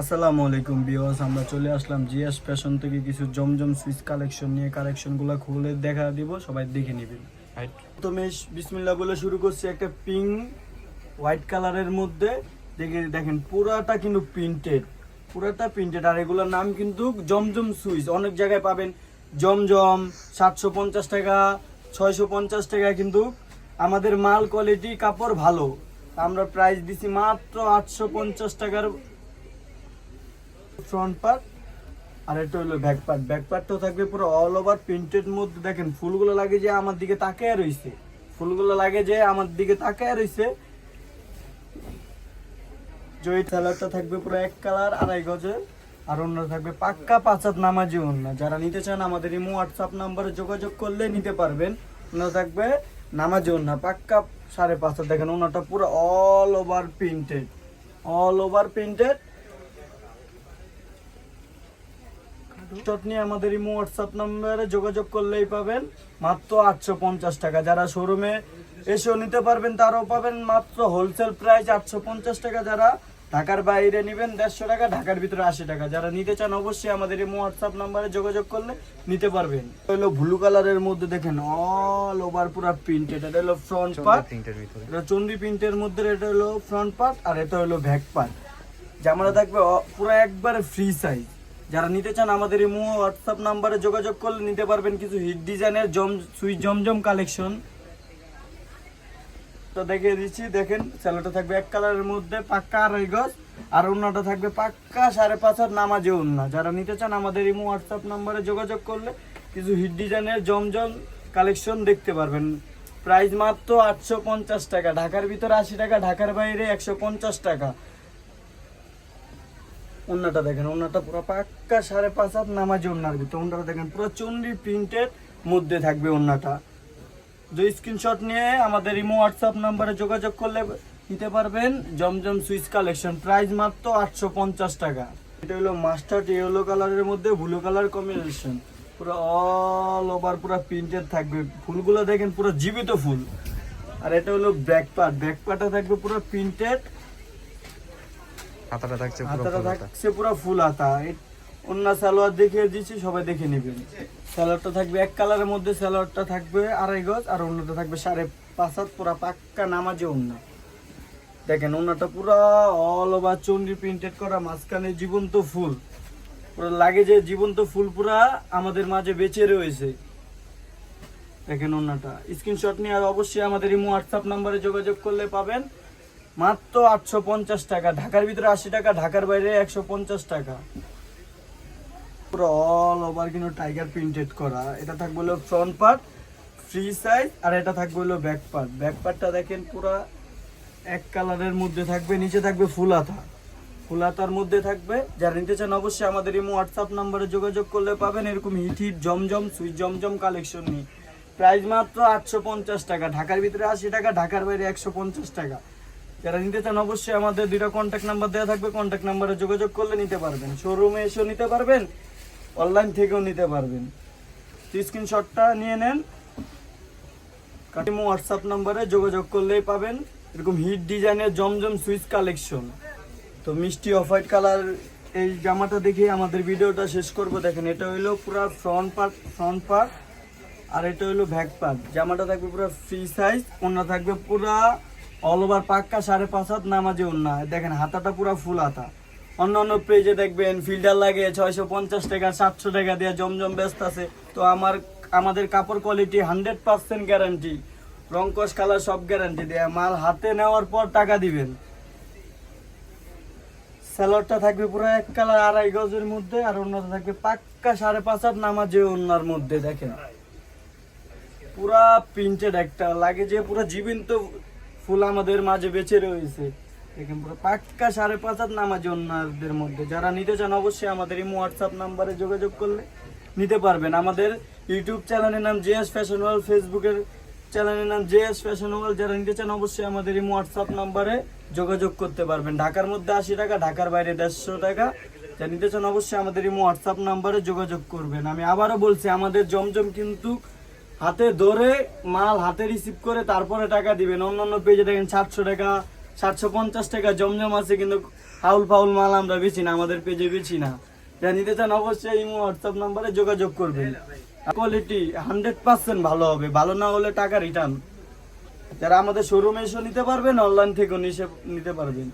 আসসালামু আলাইকুম বিওয়াস আমরা চলে আসলাম জিএস ফ্যাশন থেকে কিছু জমজম সুইচ কালেকশন নিয়ে। কালেকশনগুলো খুলে দেখা দিব সবাই দেখে নেবেন। প্রথমে বিসমিল্লাহ বলে শুরু করছি একটা পিঙ্ক হোয়াইট কালারের মধ্যে। দেখে দেখেন পুরাটা কিন্তু প্রিন্টেড পুরাটা প্রিন্টেড আর এগুলোর নাম কিন্তু জমজম সুইচ অনেক জায়গায় পাবেন জমজম সাতশো পঞ্চাশ টাকা ছয়শো পঞ্চাশ টাকা কিন্তু আমাদের মাল কোয়ালিটি কাপড় ভালো। আমরা প্রাইস দিছি মাত্র আটশো পঞ্চাশ টাকার ফ্রন্ট পার্ট আর এটা হলো ব্যাক পার্ট ব্যাক পার্টটাও থাকবে পুরো অল ওভার প্রিন্টেড মধ্যে। দেখেন, ফুলগুলো লাগে যে আমার দিকে তাকায় রইছে। ফুলগুলো লাগে যে আমার দিকে তাকায় রইছে। জয়ী কালারটা থাকবে পুরো এক কালার আড়াই গজের। আর অন্য থাকবে পাক্কা পাঁচাত নামাজি অন্য। যারা নিতে চান আমাদের ইমো হোয়াটসঅ্যাপ নাম্বারে যোগাযোগ করলে নিতে পারবেন। অন্য থাকবে নামাজি অন্য। পাক্কা সাড়ে পাঁচ হাত দেখেন ওনাটা পুরো all over printed all over printed shot নিয়ে আমাদের ইমো হোয়াটসঅ্যাপ নাম্বারে যোগাযোগ করলেই পাবেন। মাত্র আটশো পঞ্চাশ টাকা। যারা শোরুমে এসেও নিতে পারবেন তারাও পাবেন মাত্র হোলসেল প্রাইস আটশো পঞ্চাশ টাকা। যারা ঢাকার বাইরে নেবেন দেড়শো টাকা ঢাকার ভিতরে আশি টাকা। যারা নিতে চান অবশ্যই আমাদের ইমো হোয়াটসঅ্যাপ নাম্বারে যোগাযোগ করলে নিতে পারবেন। হলো ব্লু কালারের মধ্যে দেখেন অল ওভার পুরো প্রিন্টেড এটা হলো ফ্রন্ট পার্ট ভিতরে। এটা চন্ডি প্রিন্টের মধ্যে এটা হলো ফ্রন্ট পার্ট আর এটা হলো ব্যাক পার্ট জামাটা থাকবে পুরো একবারে ফ্রি সাইজ যারা নিতে চান আমাদের এই হোয়াটসঅ্যাপ নাম্বারে যোগাযোগ করলে নিতে পারবেন কিছু হিট ডিজাইনের জম, সুই জমজম কালেকশন তো দেখিয়ে দিচ্ছি, দেখেন স্যালোটা থাকবে এক কালারের মধ্যে পাক্কা আড়াই গজ, আর অন্যটা থাকবে পাক্কা সাড়ে পাঁচ হাত নামাজে অন্য যারা নিতে চান আমাদের ইমো হোয়াটসঅ্যাপ নাম্বারে যোগাযোগ করলে কিছু হিট ডিজাইনের জমজম কালেকশন দেখতে পারবেন। প্রাইস মাত্র আটশো পঞ্চাশ টাকা, ঢাকার ভিতরে আশি টাকা, ঢাকার বাইরে একশো পঞ্চাশ টাকা। ওন্নাটা দেখেন, ওন্নাটা পুরো পাক্কা সাড়ে পাঁচ হাত নামাজি ওন্নার ভিতরে। ওন্নাটা দেখেন, পুরো চন্ডি প্রিন্টেড মধ্যে থাকবে ওন্নাটা। যে স্ক্রিনশট নিয়ে আমাদের ইমো হোয়াটসঅ্যাপ নাম্বারে যোগাযোগ করলে নিতে পারবেন। জমজম সুইচ কালেকশন, প্রাইস মাত্র আটশো পঞ্চাশ টাকা। এটা হলো মাস্টার্ড ইয়েলো কালারের মধ্যে, ব্লু কালার কম্বিনেশন পুরো অল ওভার পুরো প্রিন্টেড থাকবে। ফুলগুলো দেখেন, পুরো জীবিত ফুল। আর এটা হলো ব্যাক পার্ট। ব্যাক থাকবে পুরো প্রিন্টেড হাতাটা থাকছে পুরো হাতাটা। থাকছে পুরো ফুল হাতা অন্য সালোয়ার দেখিয়ে দিচ্ছি সবাই দেখে নেবেন সালোয়ারটা থাকবে এক কালারের মধ্যে সালোয়ারটা থাকবে আড়াই গজ আর অন্যটা থাকবে সাড়ে পাঁচ হাত পুরা পাক্কা নামাজে অন্য। দেখেন অন্যটা পুরো অল ওভার চন্ডি প্রিন্টেড করা মাঝখানে জীবন্ত ফুল। পুরো লাগে যে জীবন্ত ফুল পুরা আমাদের মাঝে বেঁচে রয়েছে। দেখেন অন্যটা। স্ক্রিনশট নিয়ে আর অবশ্যই আমাদের ইমো হোয়াটসঅ্যাপ নাম্বারে যোগাযোগ করলে পাবেন। মাত্র আটশো পঞ্চাশ টাকা। ঢাকার ভিতরে আশি টাকা, ঢাকার বাইরে একশো পঞ্চাশ টাকা। পুরো অল ওভার কিন্তু টাইগার প্রিন্টেড করা। এটা থাকবে হলো ফ্রন্ট পার্ট ফ্রি সাইজ আর এটা থাকবে হলো ব্যাক পার্ট ব্যাক পার্টটা দেখেন পুরো এক কালারের মধ্যে থাকবে, নিচে থাকবে ফুল হাতা। ফুল হাতার মধ্যে থাকবে। যারা নিতে চান অবশ্যই আমাদের ইমো হোয়াটসঅ্যাপ নাম্বারে যোগাযোগ করলে পাবেন এরকম হিট হিট জমজম সুইচ জমজম কালেকশন নিয়ে। প্রাইস মাত্র আটশো পঞ্চাশ টাকা। ঢাকার ভিতরে আশি টাকা, ঢাকার বাইরে একশো পঞ্চাশ টাকা। যারা নিতে চান অবশ্যই আমাদের দুইটা কন্ট্যাক্ট নাম্বার দেওয়া থাকবে। কন্ট্যাক্ট নাম্বারে যোগাযোগ করলে নিতে পারবেন। শোরুমে এসেও নিতে পারবেন অনলাইন থেকেও নিতে পারবেন। স্ক্রিনশটটা নিয়ে নেন। কাটিমো হোয়াটসঅ্যাপ নাম্বারে যোগাযোগ করলেই পাবেন। এরকম হিট ডিজাইনের জমজম সুইচ কালেকশন তো মিষ্টি অফ হোয়াইট কালার এই জামাটা দেখে আমাদের ভিডিওটা শেষ করব। দেখেন, এটা হইল পুরো ফ্রন্ট পার্ট ফ্রন্ট পার্ট আর এটা হলো ব্যাক পার্ট জামাটা থাকবে পুরো ফ্রি সাইজ ওনা থাকবে পুরা অল ওভার পাক্কা সাড়ে পাঁচ হাত নামাজে ওনা দেখেন, হাতাটা পুরো ফুল হাতা। অন্য অন্য পেজে দেখবেন ফিল্টার লাগে, ছয়শো পঞ্চাশ টাকা, সাতশো টাকা দিয়ে জমজম ব্যস্ত আছে। তো আমার, আমাদের কাপড় কোয়ালিটি হান্ড্রেড পার্সেন্ট গ্যারান্টি রং রঙ্কশ কালার সব গ্যারান্টি দেয়। মাল হাতে নেওয়ার পর টাকা দিবেন। স্যালোয়ারটা থাকবে পুরো এক কালার আড়াই গজের মধ্যে, আর অন্যটা থাকবে পাক্কা সাড়ে পাঁচ হাত নামাজে অন্যার মধ্যে, দেখেন। পুরা প্রিন্টেড একটা, লাগে যে পুরো জীবন্ত ফুল আমাদের মাঝে বেঁচে রয়েছে। পুরো পাক্কা সাড়ে পাঁচ হাত নামাজে অন্যদের মধ্যে। যারা নিতে চান অবশ্যই আমাদের এই হোয়াটসঅ্যাপ নাম্বারে যোগাযোগ করলে নিতে পারবেন। আমাদের ইউটিউব চ্যানেলের নাম জেএস ফ্যাশন ওয়ার্ল্ড ফেসবুকের চ্যানেলের নাম জেএস ফ্যাশন ওয়ার্ল্ড যারা নিতে চান অবশ্যই আমাদের এই হোয়াটসঅ্যাপ নাম্বারে যোগাযোগ করতে পারবেন। ঢাকার মধ্যে আশি টাকা, ঢাকার বাইরে দেড়শো টাকা। যা নিতে চান অবশ্যই আমাদের এই হোয়াটসঅ্যাপ নাম্বারে যোগাযোগ করবেন। আমি আবারও বলছি, আমাদের জমজম কিন্তু হাতে ধরে মাল হাতে রিসিভ করে তারপরে টাকা দিবেন। অন্যান্য পেজে দেখেন সাতশো টাকা, সাতশো পঞ্চাশ টাকা জমজম আছে, কিন্তু ফাউল ফাউল মাল আমরা বেছি না, আমাদের পেজে বেছি না। যা নিতে চান অবশ্যই ইমো, হোয়াটসঅ্যাপ নাম্বারে যোগাযোগ করবেন। কোয়ালিটি হান্ড্রেড পার্সেন্ট ভালো হবে, ভালো না হলে টাকা রিটার্ন যারা আমাদের শোরুমে এসে নিতে পারবেন অনলাইন থেকেও নিতে পারবেন।